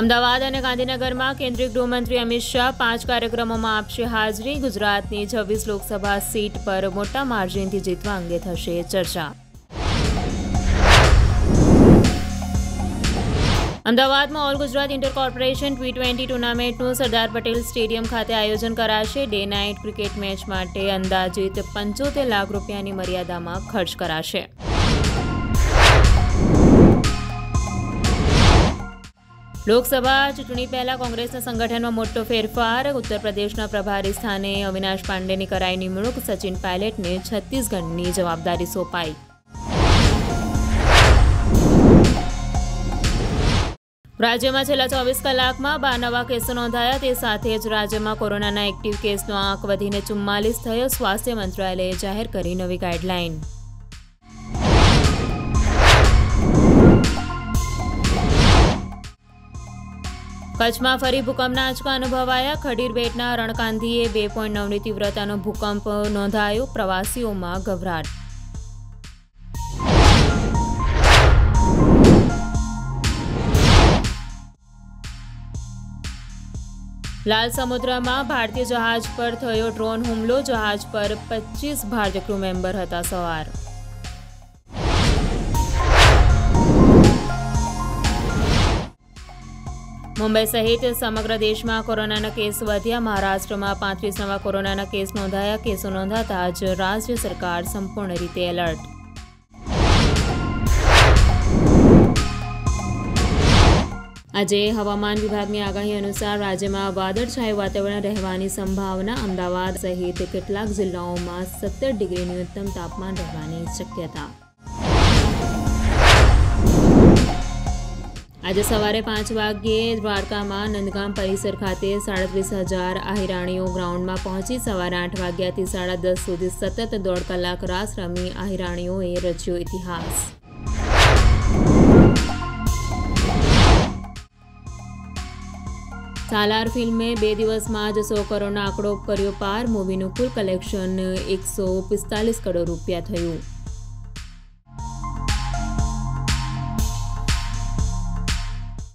અમદાવાદ અને ગાંધીનગરમાં કેન્દ્રીય ગૃહમંત્રી અમિત શાહ પાંચ કાર્યક્રમોમાં આપશે હાજરી. ગુજરાતની છવ્વીસ લોકસભા સીટ પર મોટા માર્જિનથી જીતવા અંગે થશે ચર્ચા. અમદાવાદમાં all Gujarat inter corporation T twenty ટુર્નામેન્ટનું Sardar Patel stadium ખાતે આયોજન કરાશે. ડે નાઇટ ક્રિકેટ મેચ માટે અંદાજિત પંચોતેર લાખ રૂપિયાની મર્યાદામાં ખર્ચ કરાશે. લોકસભા ચૂંટણી પહેલા કોંગ્રેસના સંગઠનમાં મોટો ફેરફાર ઉત્તર પ્રદેશના પ્રભારી સ્થાને અવિનાશ પાંડેની કરાઈ નિમણૂક, સચિન પાયલટને છત્તીસગઢની જવાબદારી સોંપાઈ. રાજ્યમાં છેલ્લા ચોવીસ કલાકમાં બાર નવા કેસો નોંધાયા, તે સાથે જ રાજ્યમાં કોરોનાના એક્ટિવ કેસનો આંક વધીને ચુમ્માલીસ થયો. સ્વાસ્થ્ય મંત્રાલયે જાહેર કરી નવી ગાઈડલાઈન. કચ્છમાં ફરી ભૂકંપના આંચકા અનુભવાયા. ખડીર બેટના રણકાંધીએ બે પોઈન્ટ નવની તીવ્રતાનો ભૂકંપ નોંધાયો. પ્રવાસીઓમાં ગભરાટ. લાલ સમુદ્રમાં ભારતીય જહાજ પર થયો ડ્રોન હુમલો. જહાજ પર પચીસ ભારતીય ક્રૂ મેમ્બર હતા સવાર. મુંબઈ સહિત સમગ્ર દેશમાં કોરોનાના કેસ વધ્યા. મહારાષ્ટ્રમાં પાંત્રીસ નવા કોરોનાના કેસ નોંધાયા. કેસો નોંધાતા જ રાજ્ય સરકાર સંપૂર્ણ રીતે એલર્ટ. આજે હવામાન વિભાગની આગાહી અનુસાર રાજ્યમાં વાદળછાયું વાતાવરણ રહેવાની સંભાવના. અમદાવાદ સહિત કેટલાક જિલ્લાઓમાં સત્તર ડિગ્રી ન્યૂનતમ તાપમાન રહેવાની શક્યતા. આજે સવારે પાંચ વાગ્યે દ્વારકામાં નંદગામ પરિસર ખાતે સાડત્રીસ હજાર આહિરાણીઓ ગ્રાઉન્ડમાં પહોંચી સવારે આઠ વાગ્યાથી સાડા દસ સુધી સતત દોઢ કલાક રાસ રમી આહિરાણીઓએ રચ્યો ઇતિહાસ. સાલાર ફિલ્મે બે દિવસમાં જ સો કરોડનો આંકડો કર્યો પાર. મૂવીનું કુલ કલેક્શન એકસો પિસ્તાલીસ કરોડ રૂપિયા થયું.